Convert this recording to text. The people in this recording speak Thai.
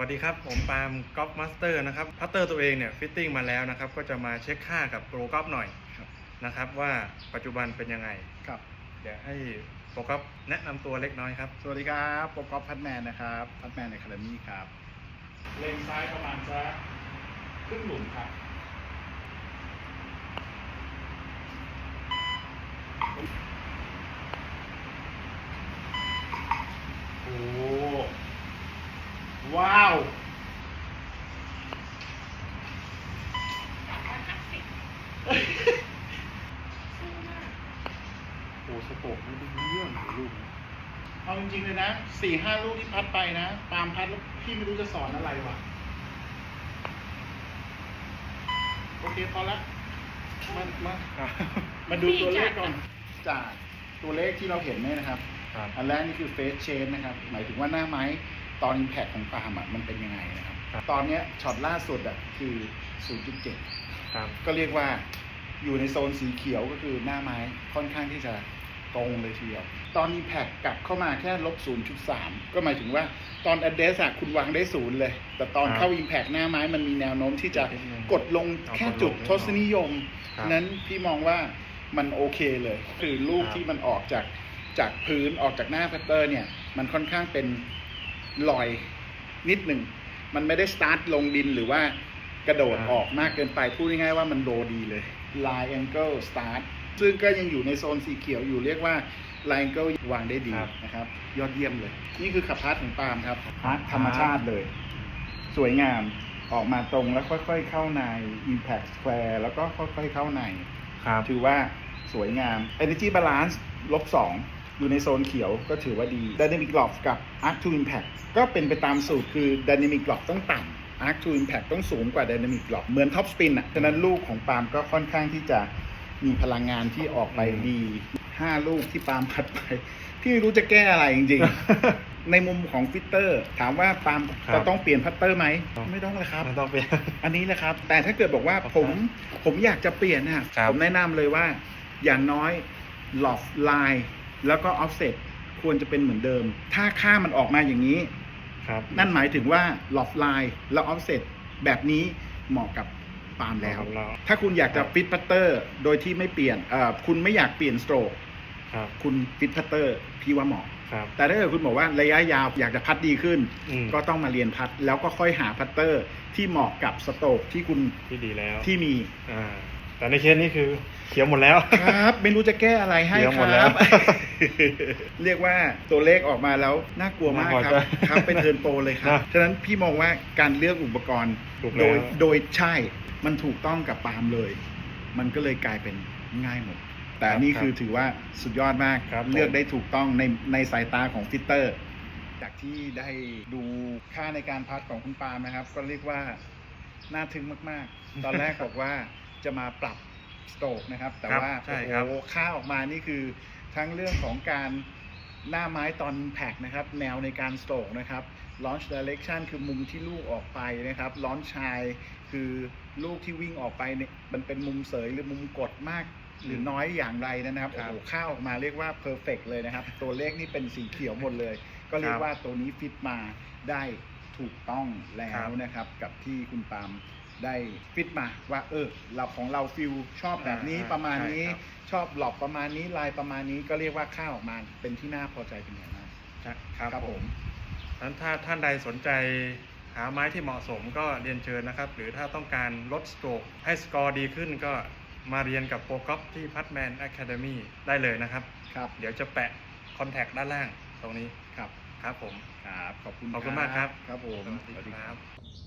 วัสดีครับ ผมปาล์มกอล์ฟมาสเตอร์นะครับพัตเตอร์ตัวเองเนี่ยฟิตติ้งมาแล้วนะครับ ก็จะมาเช็คค่ากับโปรกอล์ฟหน่อยครับนะครับว่าปัจจุบันเป็นยังไงครับเดี๋ยวให้โปรกอล์ฟแนะนำตัวเล็กน้อยครับ สวัสดีครับโปรกอล์ฟพัดแมนนะครับพัดแมนในคาเดมี่ครับ เลนซ้ายประมาณสักครึ่งหลุมครับ โอ้ ว้าว โอ้สโปกไม่ได้เรื่องเลยลูกเอาจริงๆเลยนะสี่ห้าลูกที่พัดไปนะ ตามพัดแล้วพี่ไม่รู้จะสอนอะไรวะโอเคพอละมามามาดูตัวเลขก่อน จากตัวเลขที่เราเห็นเนี่ยนะครับ ครับอันแรกนี่คือเฟสเชนนะครับ หมายถึงว่าหน้าไม้ตอน Impact ของปาล์มอะมันเป็นยังไงนะครับครับ ตอนเนี้ยช็อตล่าสุดอะคือ 0.7 ครับ ก็เรียกว่า อยู่ในโซนสีเขียวก็คือหน้าไม้ค่อนข้างที่จะตรงเลยทีเดียว ตอน Impact กลับเข้ามาแค่ลบ0.3 ก็หมายถึงว่าตอน Address อะคุณวางได้ศูนย์เลย แต่ตอนเข้า Impact หน้าไม้มันมีแนวโน้มที่จะกดลงแค่จุดทศนิยมครับนั้นพี่มองว่ามันโอเคเลย คือลูกครับที่มันออกจากจากพื้นออกจากหน้าพัตเตอร์เนี่ย มันค่อนข้างเป็นลอยนิดหนึ่ง มันไม่ได้สตาร์ทลงดินหรือว่ากระโดดครับออกมากเกินไปพูดง่ายๆว่ามันโลดีเลย Line Angle Start ซึ่งก็ยังอยู่ในโซนสีเขียวอยู่เรียกว่า Line Angle วางได้ดีครับนะครับ ยอดเยี่ยมเลย นี่คือขับพาร์ทของปาล์มครับพาร์ทธรรมชาติเลย สวยงามออกมาตรงแล้วค่อยๆเข้าใน Impact Square แล้วก็ค่อยๆเข้าในครับถือว่าสวยงาม Energy Balance ลบ2อยู่ในโซนเขียวก็ถือว่าดี Dynamic Loft กับ Arc to Impact ก็เป็นไปตามสูตรคือ Dynamic Loft ต้องต่ำ Arc to Impact ต้องสูงกว่า Dynamic Loft เหมือน Top Spin อะฉะนั้นลูกของปาล์มก็ค่อนข้างที่จะมีพลังงานที่ออกไปอืมดี5ลูกที่ปาล์มพัดไปพี่ไม่รู้จะแก้อะไรจริงๆ ในมุมของฟิตเตอร์ ถามว่าปาล์มครับจะต้องเปลี่ยนพัตเตอร์ไหมต้องไม่ต้องเลยครับ ไม่ต้องเปลี่ยน อันนี้แหละครับ แต่ถ้าเกิดบอกว่าครับผมผมอยากจะเปลี่ยนนะครับครับผมแนะนำเลยว่า อย่างน้อยหลอกไลน์แล้วก็ออฟเซตควรจะเป็นเหมือนเดิม ถ้าค่ามันออกมาอย่างนี้ ครับ นั่นหมายถึงว่าหลอกไลน์แล้วออฟเซตแบบนี้เหมาะกับปาล์มแล้วเรา ถ้าคุณอยากจะครับฟิตพัตเตอร์โดยที่ไม่เปลี่ยนเอ่อคุณไม่อยากเปลี่ยนสโตรกครับคุณฟิตพัตเตอร์พี่ว่าเหมาะ ครับ แต่ถ้าเกิดคุณบอกว่าระยะยาวอยากจะพัดดีขึ้น อืม ก็ต้องมาเรียนพัดแล้วก็ค่อยหาพัตเตอร์ที่เหมาะกับสโตรกที่คุณที่ดีแล้วที่มี อ่าแต่ในเคสนี้คือ เขียวหมดแล้ว ครับ ไม่รู้จะแก้อะไรให้เดี๋ยวคหมดรัแล้วบ เรียกว่าตัวเลขออกมาแล้วน่ากลัวมากครับ น่าพอใจครับเป็นเทิร์นโปรเลยครับ นะฉะนั้นพี่มองว่าการเลือกอุปกรณ์ถูกแล้วโดยโดยใช่มันถูกต้องกับปาล์มเลย มันก็เลยกลายเป็นง่ายหมด แต่นี่คือถือว่าสุดยอดมากครับผม เลือกได้ถูกต้องในในสายตาของฟิตเตอร์ จากที่ได้ดูค่าในการพัดของคุณปาล์มนะครับ ก็เรียกว่าน่าทึ่งมาก ๆ ตอนแรกบอกว่าจะมาปรับ สโตรกนะครับ แต่ครับว่าใช่ครับ โอ้โหค่าออกมานี่คือทั้งเรื่องของการหน้าไม้ตอนแพ็กนะครับ แนวในการสโตรกนะครับ launch direction คือมุมที่ลูกออกไปนะครับ launch shy คือลูกที่วิ่งออกไปเนี่ยมันเป็นมุมเสยหรือมุมกดมาก หรือน้อยอย่างไรนะครับครัโอ้บโหค่าออกมาเรียกว่า perfect เลยนะครับ ตัวเลขนี่เป็นสีเขียวหมดเลย ก็เรียคกรับว่าตัวนี้ฟิตมาได้ ถูกต้องแล้ครัวบนะครับ กับที่คุณปาล์มได้ฟิตมาว่าเออเราของเราฟิลชอบแบบนี้อ่าประมาณใช่นี้ครับชอบหลอกประมาณนี้ลายประมาณนี้ก็เรียกว่าค่าออกมาเป็นที่น่าพอใจเป็นอย่างมากครับครับผผมมนั้นถ้าท่านใดสนใจหาไม้ที่เหมาะสมก็เรียนเชิญนะครับ หรือถ้าต้องการลดสโตรกให้สกอร์ดีขึ้นก็มาเรียนกับโปรกอล์ฟที่พัทแมนอะคาเดมี่ได้เลยนะครับครับ เดี๋ยวจะแปะคอนแทคด้านล่างตรงนี้ครับ ครับผม ครับ ขอบคุณขอบคุณมากครับ ครับผม สวัสดีครับ